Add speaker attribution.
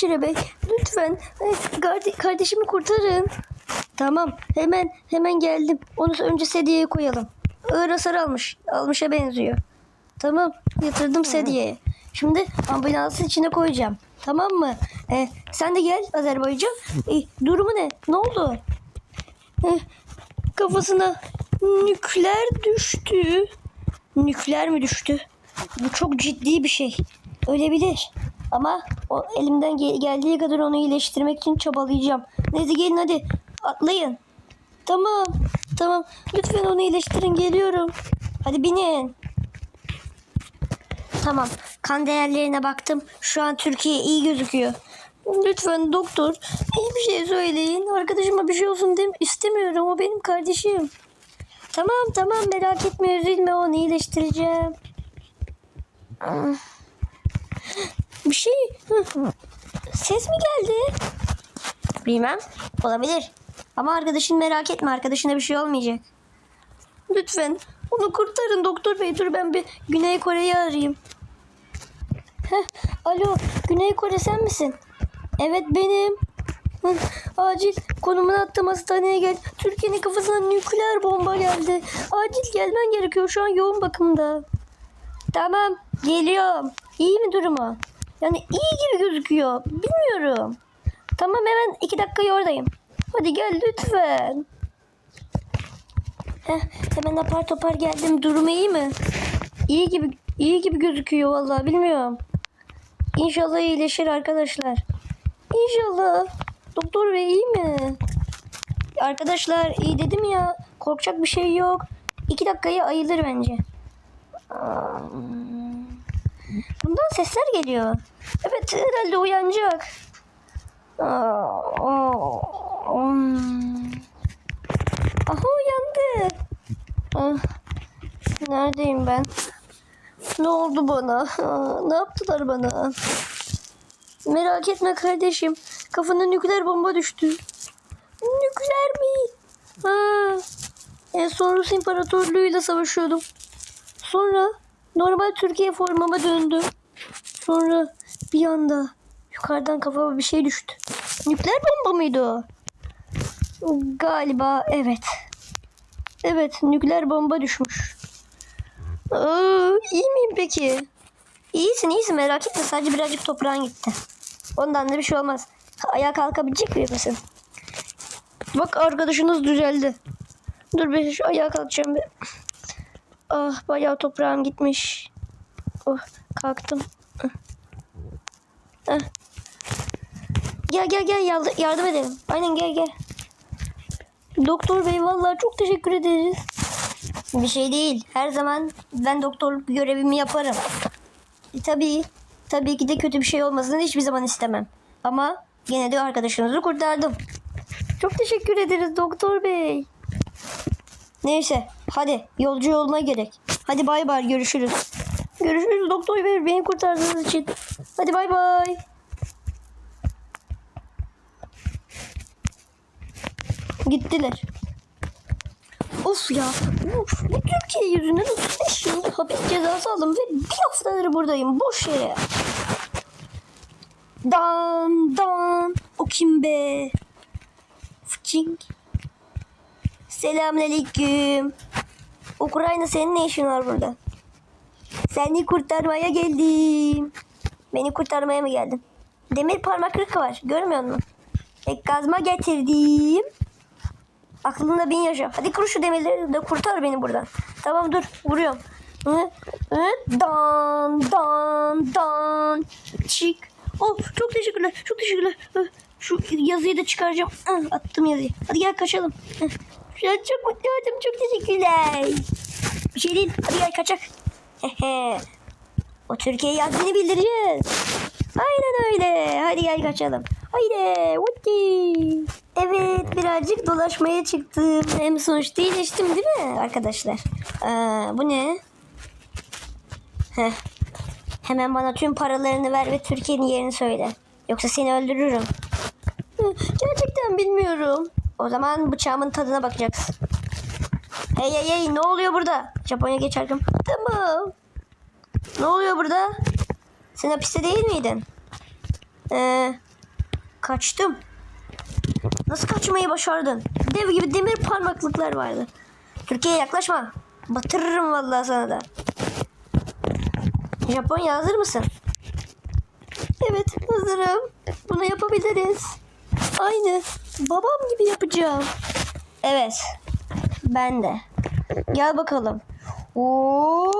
Speaker 1: Bey lütfen karde- kardeşimi kurtarın. Tamam hemen hemen geldim. Onu önce sedyeye koyalım. Ağır hasar almış. Almışa benziyor. Tamam yatırdım sedyeye. Şimdi ambulansın içine koyacağım. Tamam mı? E, sen de gel Azerbaycan. E, durumu ne? Ne oldu? E, kafasına nükleer düştü. Nükleer mi düştü? Bu çok ciddi bir şey. Ölebilir. Ama o elimden ge- geldiği kadar onu iyileştirmek için çabalayacağım. Neyse gelin hadi atlayın. Tamam. Tamam. Lütfen onu iyileştirin geliyorum. Hadi binin. Tamam. Kan değerlerine baktım. Şu an Türkiye iyi gözüküyor. Lütfen doktor iyi bir şey söyleyin. Arkadaşıma bir şey olsun dem istemiyorum. O benim kardeşim. Tamam tamam merak etme üzülme onu iyileştireceğim. Bir şey Hı. ses mi geldi? Bilmem olabilir. Ama arkadaşın merak etme arkadaşına bir şey olmayacak. Lütfen onu kurtarın doktor bey dur ben bir Güney Kore'yi arayayım. Heh, alo Güney Kore sen misin? Evet benim. Acil konumunu attım hastaneye gel. Türkiye'nin kafasına nükleer bomba geldi. Acil gelmen gerekiyor şu an yoğun bakımda. Tamam geliyorum. İyi mi durumu? Yani iyi gibi gözüküyor. Bilmiyorum. Tamam hemen iki dakika oradayım. Hadi gel lütfen. Heh, hemen apar topar geldim. Durumu iyi mi? İyi gibi iyi gibi gözüküyor vallahi bilmiyorum. İnşallah iyileşir arkadaşlar. İnşallah. Doktor bey iyi mi? Arkadaşlar iyi dedim ya. Korkacak bir şey yok. İki dakikaya ayılır bence. Aa, Bundan sesler geliyor. Evet herhalde uyanacak. Aha uyandı. Ah, Neredeyim ben? Ne oldu bana? Ne yaptılar bana? Merak etme kardeşim. Kafana nükleer bomba düştü. Nükleer mi? Ha. En son Rus İmparatorluğu'yla savaşıyordum. Sonra normal Türkiye formama döndüm. Sonra bir anda yukarıdan kafama bir şey düştü. Nükleer bomba mıydı o? Galiba evet. Evet nükleer bomba düşmüş. Aa, iyi miyim peki? İyisin iyisin merak etme sadece birazcık toprağın gitti. Ondan da bir şey olmaz. Ayağa kalkabilecek misin? Bak arkadaşınız düzeldi. Dur bir şu ayağa kalkacağım bir. Ah bayağı toprağım gitmiş. Oh kalktım. Ah. Ah. Gel gel gel yardı- yardım edelim. Aynen gel gel. Doktor bey vallahi çok teşekkür ederiz. Bir şey değil. Her zaman ben doktorluk görevimi yaparım. E, tabii. Tabii ki de kötü bir şey olmasını hiçbir zaman istemem. Ama gene de arkadaşınızı kurtardım. Çok teşekkür ederiz doktor bey. Neyse hadi yolcu yoluna gerek. Hadi bay bay görüşürüz. Görüşürüz doktor bey beni kurtardığınız için. Hadi bay bay. Gittiler. Of ya. Of, bu Türkiye yüzünden 35 yıl hapis cezası aldım ve bir haftadır buradayım. Boş yere. Dan dan. O kim be? Fıçing. Selamünaleyküm. Ukrayna senin ne işin var burada? Seni kurtarmaya geldim. Beni kurtarmaya mı geldin? Demir parmaklık var. Görmüyor musun? E, kazma getirdim. Aklında bin yaşa. Hadi kur şu demirleri de kurtar beni buradan. Tamam dur vuruyorum. Hı, hı, dan dan dan. Çık. Oh çok teşekkürler. Çok teşekkürler. Şu yazıyı da çıkaracağım. Attım yazıyı. Hadi gel kaçalım. Şu çok mutlu oldum. Çok teşekkürler. Bir şey değil. Hadi gel kaçak. O Türkiye'ye yazdığını bildireceğiz. Aynen öyle. Hadi gel kaçalım. Haydi. Vutti. Evet birazcık dolaşmaya çıktım. Hem sonuçta iyileştim değil mi arkadaşlar? Aa, bu ne? Heh. Hemen bana tüm paralarını ver ve Türkiye'nin yerini söyle. Yoksa seni öldürürüm. Gerçekten bilmiyorum. O zaman bıçağımın tadına bakacaksın. Hey hey hey ne oluyor burada? Japonya geçerken. Tamam. Ne oluyor burada? Sen hapiste değil miydin? Ee, kaçtım. Nasıl kaçmayı başardın? Dev gibi demir parmaklıklar vardı. Türkiye'ye yaklaşma. Batırırım vallahi sana da. Japonya hazır mısın? Evet hazırım. Bunu yapabiliriz. Aynı babam gibi yapacağım. Evet. Ben de. Gel bakalım. Oo!